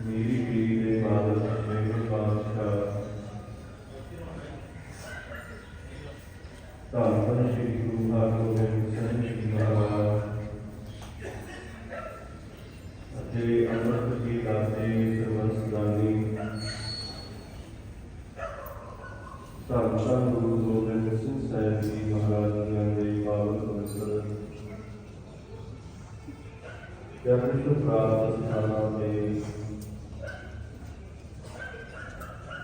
ਮੇਰੀ ਪੀੜੀ ਦੇ ਬਾਦਲ ਮੇਰੇ ਪਾਤਸ਼ਾਹ ਧੰਨ ਧੰਨ ਸ਼੍ਰੀ ਗੁਰੂ ਹਰਗੋਬਿੰਦ ਸਿੰਘ ਜੀ ਮਹਾਰਾਜ ਅਤੇ ਅੰਮ੍ਰਿਤ ਜੀ ਦਾਤੇ ਸਰਵੰਸ ਦਾਨੀ ਧੰਨ ਧੰਨ ਗੁਰੂ ਗੋਬਿੰਦ ਸਿੰਘ ਸਾਹਿਬ ਜੀ ਮਹਾਰਾਜ ਜੀ ਦੇ ਪਾਵਨ ਪਵਿੱਤਰ ਜਪਨ ਸ਼ੁਭ ਪ੍ਰਾਪਤ ਸਥਾਨਾਂ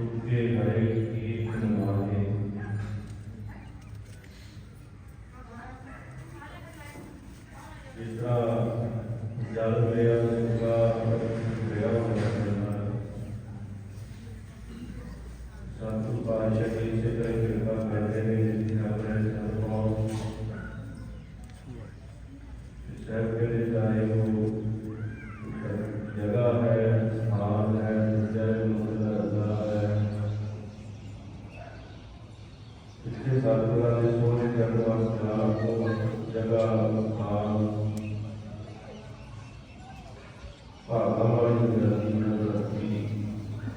उनके भरे कीर्तन वाले जिसका जल गया उनका गया साधु पाशाह जी से कृपा करते हुए सर्वदाय हो Father, Lord, you are the